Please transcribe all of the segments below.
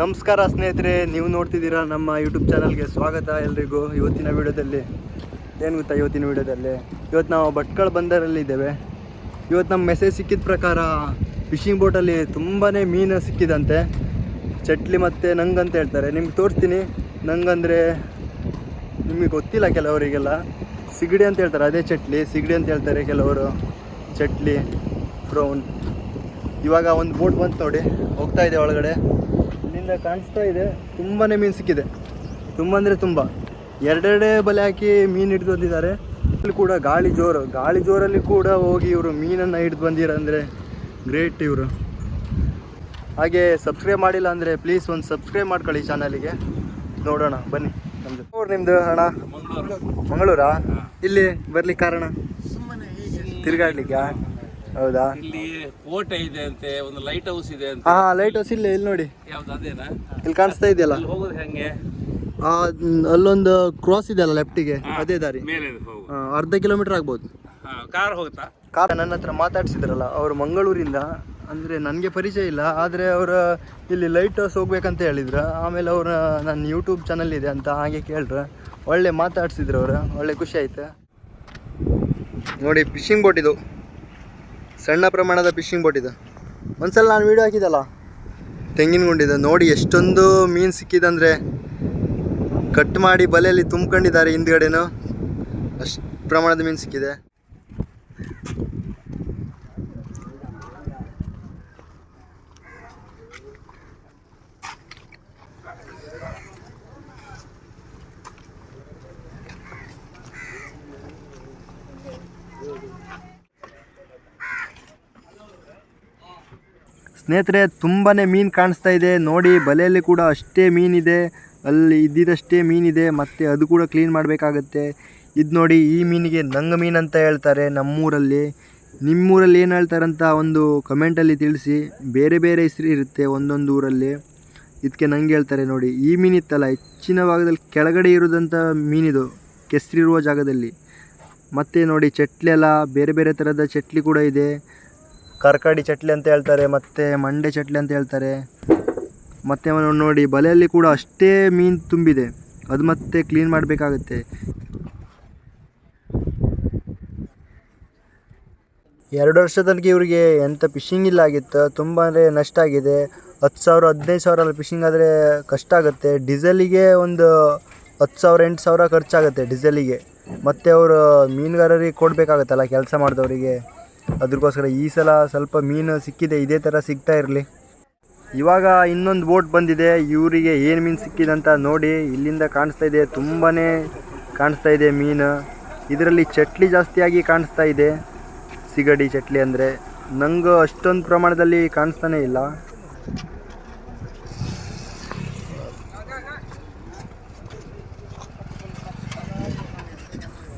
ನಮಸ್ಕಾರ ಸ್ನೇಹಿತರೆ, ನೀವು ನೋಡ್ತಿದ್ದೀರಾ ನಮ್ಮ ಯೂಟ್ಯೂಬ್ ಚಾನಲ್ಗೆ ಸ್ವಾಗತ ಎಲ್ರಿಗೂ ಇವತ್ತಿನ ವಿಡಿಯೋದಲ್ಲಿ. ಏನು ಗೊತ್ತಾ ಇವತ್ತಿನ ವಿಡಿಯೋದಲ್ಲಿ? ಇವತ್ತು ನಾವು ಭಟ್ಕಳ ಬಂದರಲ್ಲಿ ಇದ್ದೇವೆ. ಇವತ್ತು ನಮ್ಮ ಮೆಸೇಜ್ ಸಿಕ್ಕಿದ ಪ್ರಕಾರ ಫಿಶಿಂಗ್ ಬೋಟಲ್ಲಿ ತುಂಬಾ ಮೀನು ಸಿಕ್ಕಿದಂತೆ. ಚಟ್ಲಿ ಮತ್ತು ನಂಗಂತ ಹೇಳ್ತಾರೆ. ನಿಮ್ಗೆ ತೋರಿಸ್ತೀನಿ. ನಂಗಂದರೆ ನಿಮಗೆ ಗೊತ್ತಿಲ್ಲ ಕೆಲವರಿಗೆಲ್ಲ. ಸಿಗಡಿ ಅಂತ ಹೇಳ್ತಾರೆ, ಅದೇ ಚಟ್ಲಿ. ಸಿಗಡಿ ಅಂತ ಹೇಳ್ತಾರೆ ಕೆಲವರು. ಚಟ್ಲಿ ಫ್ರೌನ್ ಇವಾಗ ಒಂದು ಬೋಟ್ ಬಂತು ನೋಡಿ. ಹೋಗ್ತಾ ಇದೆ ಒಳಗಡೆ. ಇಲ್ಲಿಂದ ಕಾಣಿಸ್ತಾ ಇದೆ. ತುಂಬಾ ಮೀನು ಸಿಕ್ಕಿದೆ. ತುಂಬ ಅಂದರೆ ತುಂಬ. ಎರಡೆರಡೇ ಬಲೆ ಹಾಕಿ ಮೀನು ಹಿಡಿದು ಬಂದಿದ್ದಾರೆ. ಇಲ್ಲಿ ಕೂಡ ಗಾಳಿ ಜೋರು. ಗಾಳಿ ಜೋರಲ್ಲಿ ಕೂಡ ಹೋಗಿ ಇವರು ಮೀನನ್ನು ಹಿಡಿದು ಬಂದಿರಂದರೆ ಗ್ರೇಟ್ ಇವರು. ಹಾಗೆ ಸಬ್ಸ್ಕ್ರೈಬ್ ಮಾಡಿಲ್ಲ ಅಂದರೆ ಪ್ಲೀಸ್ ಒಂದು ಸಬ್ಸ್ಕ್ರೈಬ್ ಮಾಡ್ಕೊಳ್ಳಿ ಚಾನಲಿಗೆ ನೋಡೋಣ ಬನ್ನಿ. ನಮ್ಮದು ಅವ್ರು ನಿಮ್ಮದು ಹಣ ಮಂಗಳೂರಾ. ಇಲ್ಲಿ ಬರ್ಲಿಕ್ಕೆ ಕಾರಣ? ತಿರುಗಾಡ್ಲಿಕ್ಕೆ ಹೌದಾ? ಇಲ್ಲಿ ಕೋಟೆ ಇದೆ ಅಂತೆ ಒಂದು ಲೈಟ್ ಹೌಸ್ ಇದೆ ಅಂತ. ಹಾ ಲೈಟ್ ಹೌಸ್ ಇಲ್ಲ ಇಲ್ಲಿ ನೋಡಿ. ಯಾವ್ದು ಅದೇನಾ? ಇಲ್ಲಿ ಕಾಣಿಸ್ತಾ ಇದೆಯಲ್ಲ? ಅಲ್ಲಿ ಹೋಗೋದು ಹೆಂಗೆ? ಆ, ಮ್, ಅಲ್ಲೊಂದು ಕ್ರಾಸ್ ಇದೆಯಲ್ಲ ಲೆಫ್ಟಿಗೆ ಅದೇ ದಾರಿ. ಮೇಲೆ ಹೋಗು ಆ, ಅರ್ಧ ಕಿಲೋಮೀಟರ್ ಆಗ್ಬೋದು. ಕಾರ್ ಹೋಗುತ್ತಾ? ಕಾರ್ ನನ್ನ ಹತ್ರ ಮಾತಾಡ್ಸಿದ್ರಲ್ಲ ಅವರು ಮಂಗಳೂರಿಂದ. ಅಂದರೆ ನನಗೆ ಪರಿಚಯ ಇಲ್ಲ ಆದರೆ ಅವರ ಇಲ್ಲಿ ಲೈಟ್ ಹೌಸ್ ಹೋಗ್ಬೇಕಂತ ಹೇಳಿದ್ರು. ಆಮೇಲೆ ಅವರ ನನ್ನ ಯೂಟ್ಯೂಬ್ ಚಾನಲ್ ಇದೆ ಅಂತ ಹಾಗೆ ಕೇಳ್ರ. ಒಳ್ಳೆ ಮಾತಾಡ್ಸಿದ್ರು ಅವರು ಒಳ್ಳೆ ಖುಷಿ ಆಯ್ತು. ನೋಡಿ ಫಿಶಿಂಗ್ ಬೋಟ್ ಇದು. ಸಣ್ಣ ಪ್ರಮಾಣದ ಫಿಶಿಂಗ್ ಬೋಟ್ ಇದು. ಒಂದ್ಸಲ ನಾನು ವೀಡಿಯೋ ಹಾಕಿದ್ದಲ್ಲ? ತೆಂಗಿನ ಗುಂಡಿದೆ ನೋಡಿ ಎಷ್ಟೊಂದು ಮೀನು ಸಿಕ್ಕಿದಂದರೆ ಕಟ್ ಮಾಡಿ ಬಲೆಯಲ್ಲಿ ತುಂಬ್ಕೊಂಡಿದ್ದಾರೆ ಹಿಂದ್ಗಡೆನೂ. ಅಷ್ಟು ಪ್ರಮಾಣದ ಮೀನು ಸಿಕ್ಕಿದೆ. ಸ್ನೇಹಿತರೆ ತುಂಬಾ ಮೀನು ಕಾಣಿಸ್ತಾ ಇದೆ. ನೋಡಿ, ಬಲೆಯಲ್ಲಿ ಕೂಡ ಅಷ್ಟೇ ಮೀನಿದೆ. ಅಲ್ಲಿ ಇದ್ದಿದ್ದಷ್ಟೇ ಮೀನಿದೆ. ಮತ್ತು ಅದು ಕೂಡ ಕ್ಲೀನ್ ಮಾಡಬೇಕಾಗತ್ತೆ. ಇದು ನೋಡಿ, ಈ ಮೀನಿಗೆ ನಂಗ ಮೀನು ಅಂತ ಹೇಳ್ತಾರೆ ನಮ್ಮೂರಲ್ಲಿ. ನಿಮ್ಮೂರಲ್ಲಿ ಏನು ಹೇಳ್ತಾರಂತ ಒಂದು ಕಮೆಂಟಲ್ಲಿ ತಿಳಿಸಿ. ಬೇರೆ ಬೇರೆ ಹೆಸರು ಇರುತ್ತೆ ಒಂದೊಂದು ಊರಲ್ಲಿ. ಇದಕ್ಕೆ ನಂಗೆ ಹೇಳ್ತಾರೆ ನೋಡಿ, ಈ ಮೀನಿತ್ತಲ್ಲ ಹೆಚ್ಚಿನ ಭಾಗದಲ್ಲಿ ಕೆಳಗಡೆ ಇರೋದಂಥ ಮೀನಿದು, ಕೆಸರಿರುವ ಜಾಗದಲ್ಲಿ. ಮತ್ತು ನೋಡಿ, ಚಟ್ಲಿ ಎಲ್ಲ ಬೇರೆ ಬೇರೆ ಥರದ ಚಟ್ಲಿ ಕೂಡ ಇದೆ. ಕರ್ಕಡಿ ಚಟ್ಲಿ ಅಂತ ಹೇಳ್ತಾರೆ, ಮತ್ತು ಮಂಡೆ ಚಟ್ಲಿ ಅಂತ ಹೇಳ್ತಾರೆ. ಮತ್ತು ನೋಡಿ, ಬಲೆಯಲ್ಲಿ ಕೂಡ ಅಷ್ಟೇ ಮೀನು ತುಂಬಿದೆ. ಅದು ಮತ್ತೆ ಕ್ಲೀನ್ ಮಾಡಬೇಕಾಗುತ್ತೆ. ಎರಡು ವರ್ಷ ತನಕ ಇವರಿಗೆ ಎಂಥ ಫಿಶಿಂಗ್ ಇಲ್ಲ ಆಗಿತ್ತು. ತುಂಬ ಅಂದರೆ ನಷ್ಟ ಆಗಿದೆ. ಹತ್ತು ಸಾವಿರ, ಹದಿನೈದು ಸಾವಿರ ಅಲ್ಲಿ ಫಿಶಿಂಗ್ ಆದರೆ ಕಷ್ಟ ಆಗುತ್ತೆ. ಡೀಸೆಲಿಗೆ ಒಂದು ಹತ್ತು ಸಾವಿರ, ಎಂಟು ಸಾವಿರ ಖರ್ಚಾಗುತ್ತೆ ಡೀಸೆಲಿಗೆ ಮತ್ತು ಅವರು ಮೀನುಗಾರರಿಗೆ ಕೊಡಬೇಕಾಗತ್ತಲ್ಲ, ಕೆಲಸ ಮಾಡಿದವರಿಗೆ. ಅದಕ್ಕೋಸ್ಕರ ಈ ಸಲ ಸ್ವಲ್ಪ ಮೀನು ಸಿಕ್ಕಿದೆ, ಇದೇ ಥರ ಸಿಗ್ತಾ ಇರಲಿ. ಇವಾಗ ಇನ್ನೊಂದು ಬೋಟ್ ಬಂದಿದೆ, ಇವರಿಗೆ ಏನು ಮೀನು ಸಿಕ್ಕಿದೆ ಅಂತ ನೋಡಿ, ಇಲ್ಲಿಂದ ಕಾಣಿಸ್ತಾ ಇದೆ ತುಂಬಾ ಕಾಣಿಸ್ತಾ ಇದೆ ಮೀನು. ಇದರಲ್ಲಿ ಚಟ್ಲಿ ಜಾಸ್ತಿಯಾಗಿ ಕಾಣಿಸ್ತಾ ಇದೆ. ಸಿಗಡಿ ಚಟ್ಲಿ ಅಂದರೆ ನಂಗೆ ಅಷ್ಟೊಂದು ಪ್ರಮಾಣದಲ್ಲಿ ಕಾಣಿಸ್ತಾನೇ ಇಲ್ಲ.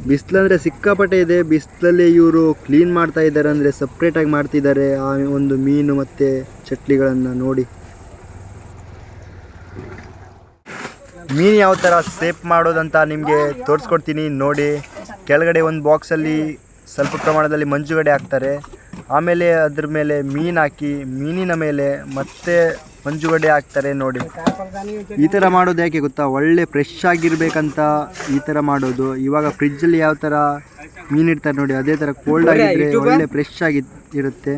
ಬಿಸಿಲಂದರೆ ಸಿಕ್ಕಾಪಟ್ಟೆ ಇದೆ. ಬಿಸಿಲಲ್ಲಿ ಇವರು ಕ್ಲೀನ್ ಮಾಡ್ತಾ ಇದ್ದಾರೆ ಅಂದರೆ ಸಪ್ರೇಟಾಗಿ ಮಾಡ್ತಿದ್ದಾರೆ. ಆ ಒಂದು ಮೀನು ಮತ್ತು ಚಟ್ಲಿಗಳನ್ನು ನೋಡಿ. ಮೀನು ಯಾವ ಥರ ಸೇಫ್ ಮಾಡೋದಂತ ನಿಮಗೆ ತೋರಿಸ್ಕೊಡ್ತೀನಿ. ನೋಡಿ, ಕೆಳಗಡೆ ಒಂದು ಬಾಕ್ಸಲ್ಲಿ ಸ್ವಲ್ಪ ಪ್ರಮಾಣದಲ್ಲಿ ಮಂಜುಗಡೆ ಹಾಕ್ತಾರೆ. ಆಮೇಲೆ ಅದ್ರ ಮೇಲೆ ಮೀನು ಹಾಕಿ ಮೀನಿನ ಮೇಲೆ ಮತ್ತೆ ಮಂಜುಗಡ್ಡೆ ಹಾಕ್ತಾರೆ ನೋಡಿ. ಈ ಥರ ಮಾಡೋದು ಯಾಕೆ ಗೊತ್ತಾ? ಒಳ್ಳೆ ಫ್ರೆಶ್ ಆಗಿರ್ಬೇಕಂತ ಈ ಥರ ಮಾಡೋದು. ಇವಾಗ ಫ್ರಿಜ್ಜಲ್ಲಿ ಯಾವ ಥರ ಮೀನು ಇಡ್ತಾರೆ ನೋಡಿ ಅದೇ ಥರ ಕೋಲ್ಡ್ ಆಗಿದ್ರೆ ಒಳ್ಳೆ ಫ್ರೆಶ್ ಆಗಿ ಇರುತ್ತೆ.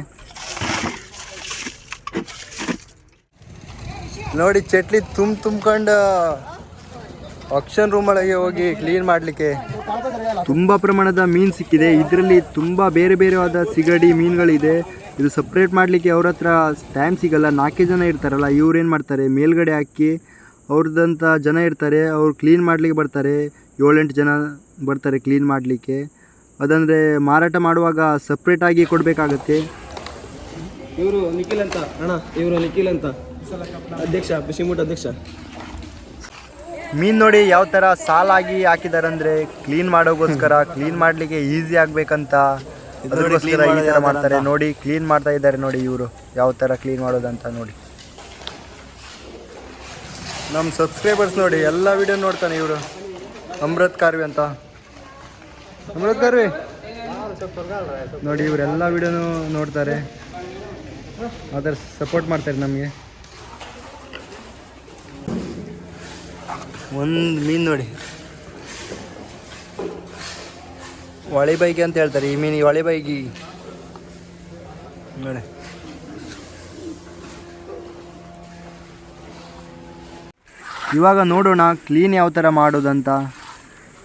ನೋಡಿ ಚಟ್ಲಿ ತುಂಬ ತುಂಬ್ಕೊಂಡು ಆಕ್ಷನ್ ರೂಮ್ ಒಳಗೆ ಹೋಗಿ ಕ್ಲೀನ್ ಮಾಡಲಿಕ್ಕೆ ತುಂಬ ಪ್ರಮಾಣದ ಮೀನು ಸಿಕ್ಕಿದೆ. ಇದರಲ್ಲಿ ತುಂಬ ಬೇರೆ ಬೇರೆವಾದ ಸಿಗಡಿ ಮೀನುಗಳಿದೆ. ಇದು ಸಪ್ರೇಟ್ ಮಾಡಲಿಕ್ಕೆ ಅವ್ರ ಹತ್ರ ಟೈಮ್ ಸಿಗಲ್ಲ. ನಾಲ್ಕೇ ಜನ ಇರ್ತಾರಲ್ಲ ಇವ್ರೇನು ಏನು ಮಾಡ್ತಾರೆ? ಮೇಲ್ಗಡೆ ಹಾಕಿ ಅವ್ರದ್ದಂಥ ಜನ ಇರ್ತಾರೆ ಅವ್ರು ಕ್ಲೀನ್ ಮಾಡಲಿಕ್ಕೆ ಬರ್ತಾರೆ. ಏಳೆಂಟು ಜನ ಬರ್ತಾರೆ ಕ್ಲೀನ್ ಮಾಡಲಿಕ್ಕೆ. ಅದಂದರೆ ಮಾರಾಟ ಮಾಡುವಾಗ ಸಪ್ರೇಟಾಗಿ ಕೊಡಬೇಕಾಗತ್ತೆ. ಇವರು ನಿಖಿಲ್ ಅಂತ. ಅಣ್ಣ ಇವರು ನಿಖಿಲ್ ಅಂತ. ಅಧ್ಯಕ್ಷ ಬಿಸಿಮೂಟ ಅಧ್ಯಕ್ಷ. ಮೀನು ನೋಡಿ ಯಾವ ಥರ ಸಾಲಾಗಿ ಹಾಕಿದ್ದಾರೆ ಅಂದರೆ ಕ್ಲೀನ್ ಮಾಡೋಗೋಸ್ಕರ ಕ್ಲೀನ್ ಮಾಡಲಿಕ್ಕೆ ಈಸಿ ಆಗಬೇಕಂತ. ಅದಕ್ಕೋಸ್ಕರ ಈ ಥರ ಮಾಡ್ತಾರೆ. ನೋಡಿ ಕ್ಲೀನ್ ಮಾಡ್ತಾ ಇದ್ದಾರೆ ನೋಡಿ ಇವರು. ಯಾವ ಥರ ಕ್ಲೀನ್ ಮಾಡೋದಂತ ನೋಡಿ. ನಮ್ಮ ಸಬ್ಸ್ಕ್ರೈಬರ್ಸ್ ನೋಡಿ ಎಲ್ಲ ವಿಡಿಯೋ ನೋಡ್ತಾನೆ ಇವರು. ಅಮೃತ್ ಕಾರ್ವಿ ಅಂತ. ಅಮೃತ್ ಕಾರ್ವಿ? ನೋಡಿ ಇವರೆಲ್ಲ ವಿಡಿಯೋನು ನೋಡ್ತಾರೆ. ಅದರ ಸಪೋರ್ಟ್ ಮಾಡ್ತಾರೆ ನಮಗೆ. ಒಂದು ಮೀನು ನೋಡಿ. ಹೊಳೆ ಬೈಗೆ ಅಂತ ಹೇಳ್ತಾರೆ. ಈ ಮೀನಿಗೆ ಹೊಳೆ ಬೈಗಿ ನೋಡಿ. ಇವಾಗ ನೋಡೋಣ ಕ್ಲೀನ್ ಯಾವ ಥರ ಮಾಡೋದಂತ.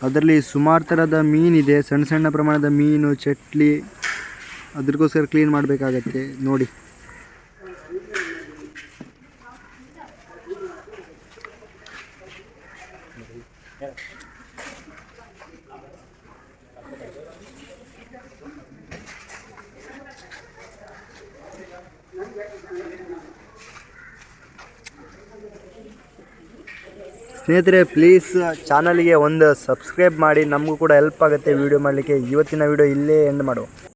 ಅದರಲ್ಲಿ ಸುಮಾರು ಥರದ ಮೀನಿದೆ. ಸಣ್ಣ ಸಣ್ಣ ಪ್ರಮಾಣದ ಮೀನು, ಚಟ್ಲಿ. ಅದಕ್ಕೋಸ್ಕರ ಕ್ಲೀನ್ ಮಾಡಬೇಕಾಗತ್ತೆ. ನೋಡಿ. ಸ್ನೇಹಿತರೆ ಪ್ಲೀಸ್ ಚಾನಲ್ಗೆ ಒಂದು ಸಬ್ಸ್ಕ್ರೈಬ್ ಮಾಡಿ. ನಮಗೂ ಕೂಡ ಹೆಲ್ಪ್ ಆಗುತ್ತೆ ವೀಡಿಯೋ ಮಾಡಲಿಕ್ಕೆ. ಇವತ್ತಿನ ವೀಡಿಯೋ ಇಲ್ಲೇ ಎಂಡ್ ಮಾಡುವ.